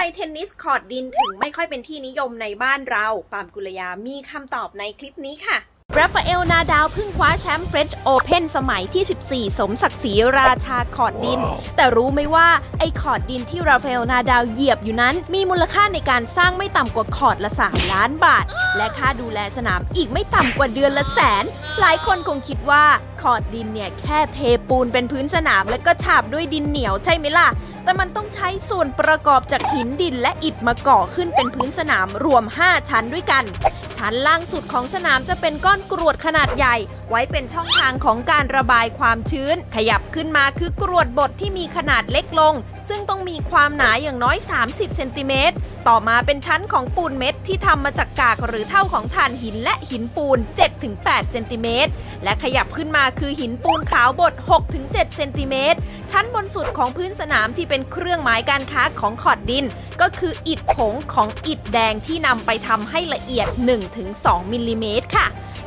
มเทนนิสคอร์ตดินถึงไม่ค่อยเป็นที่นิยมในบ้านเรา ปามกุลยามีคำตอบในคลิปนี้ค่ะ ราฟาเอลนาดาวเพิ่งคว้าแชมป์เฟรนช์โอเพนสมัยที่ 14 สมศักดิ์ศรีราชาคอร์ดดิน แต่รู้ไหมว่า ไอ้คอร์ดดินที่ราฟาเอลนาดาวเหยียบอยู่นั้น มีมูลค่าในการสร้างไม่ต่ำกว่าคอร์ดละ 3 ล้านบาท และค่าดูแลสนามอีกไม่ต่ำกว่าเดือนละแสน หลายคนคงคิดว่าคอร์ดดินเนี่ยแค่เทปูนเป็นพื้นสนามแล้วก็ฉาบด้วยดินเหนียวใช่ไหมล่ะแต่มันต้องใช้ส่วนประกอบจากหินดินและอิฐมาก่อขึ้นเป็นพื้นสนามรวม 5 ชั้นด้วยกัน ชั้นล่างสุดของสนามจะเป็นก้อนกรวดขนาดใหญ่ ไว้เป็นช่องทางของการระบายความชื้น ขยับขึ้นมาคือกรวดบดที่มีขนาดเล็กลง ซึ่งต้องมีความหนาอย่างน้อย 30 เซนติเมตร ต่อมาเป็นชั้นของปูนเม็ดที่ทำมาจากกากหรือเท่าของถ่านหินและหินปูน 7-8 เซนติเมตร และขยับขึ้นมาคือหินปูนขาวบด 6-7 เซนติเมตร ชั้นบนสุดของพื้นสนามที่เป็นเครื่องหมายการค้าของขอดดิน ก็คืออิฐผงของอิฐแดงที่นำไปทำให้ละเอียด 1-2 มิลลิเมตรค่ะ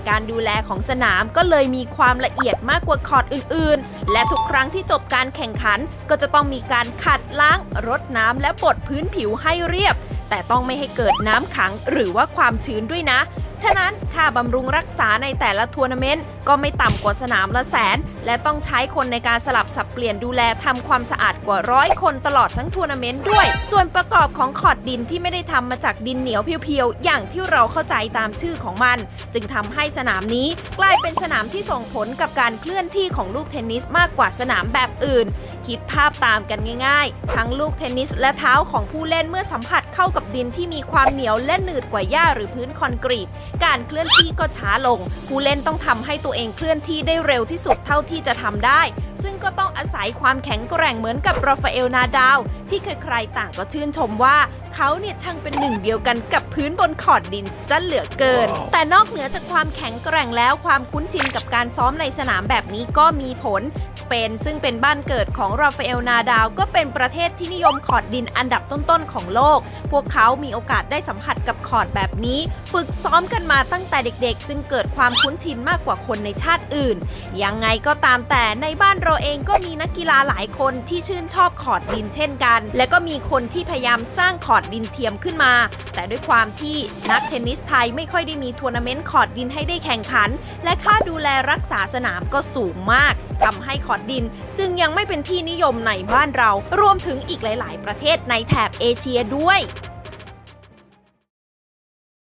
การดูแลของสนามก็เลยมีความละเอียดมากกว่าคอร์ดอื่นๆ และทุกครั้งที่จบการแข่งขัน ก็จะต้องมีการขัดล้างรดน้ำและบดพื้นผิวให้เรียบ แต่ต้องไม่ให้เกิดน้ำขังหรือว่าความชื้นด้วยนะ ฉะนั้นค่าบำรุงรักษาในแต่ละทัวร์นาเมนต์ก็ไม่ต่ำกว่าสนามละแสน และต้องใช้คนในการสลับสับเปลี่ยนดูแลทำความสะอาดกว่าร้อยคนตลอดทั้งทัวร์นาเมนต์ด้วย ส่วนประกอบของขอดดินที่ไม่ได้ทำมาจากดินเหนียวเพียวๆ อย่างที่เราเข้าใจตามชื่อของมัน จึงทำให้สนามนี้กลายเป็นสนามที่ส่งผลกับการเคลื่อนที่ของลูกเทนนิสมากกว่าสนามแบบอื่น คิดภาพตามกันง่ายๆ ทั้งลูกเทนนิสและเท้าของผู้เล่นเมื่อสัมผัสเข้ากับดินที่มีความเหนียวและหนืดกว่าหญ้าหรือพื้นคอนกรีตการเคลื่อนที่ก็ช้าลง ผู้เล่นต้องทำให้ตัวเองเคลื่อนที่ได้เร็วที่สุดเท่าที่จะทำได้ ซึ่งก็ต้องอาศัยความแข็งแกร่งเหมือนกับราฟาเอลนาดาว ที่ใครๆต่างก็ชื่นชมว่าเขาเนี่ยช่างเป็นหนึ่งเดียวกันกับพื้นบนขอดดินซะเหลือเกิน แต่นอกเหนือจากความแข็งแกร่งแล้วความคุ้นชินกับการซ้อมในสนามแบบนี้ก็มีผลสเปน ซึ่งเป็นบ้านเกิดของราฟาเอลนาดาว ก็เป็นประเทศที่นิยมขอดดินอันดับต้นๆของโลก พวกเขามีโอกาสได้สัมผัสกับขอดแบบนี้ ฝึกซ้อมกันมาตั้งแต่เด็กๆ จึงเกิดความคุ้นชินมากกว่าคนในชาติอื่น ยังไงก็ตามแต่ในบ้านเราเองก็มีนักกีฬาหลายคนที่ชื่นชอบ คอร์ดดินเช่นกัน และก็มีคนที่พยายามสร้างคอร์ดดินเทียมขึ้นมา แต่ด้วยความที่นักเทนนิสไทยไม่ค่อยได้มีทัวร์นาเมนต์คอร์ดดินให้ได้แข่งขัน และค่าดูแลรักษาสนามก็สูงมากทำให้คอร์ดดินจึงยังไม่เป็นที่นิยมในบ้านเรา รวมถึงอีกหลาย ๆ ประเทศในแถบเอเชียด้วย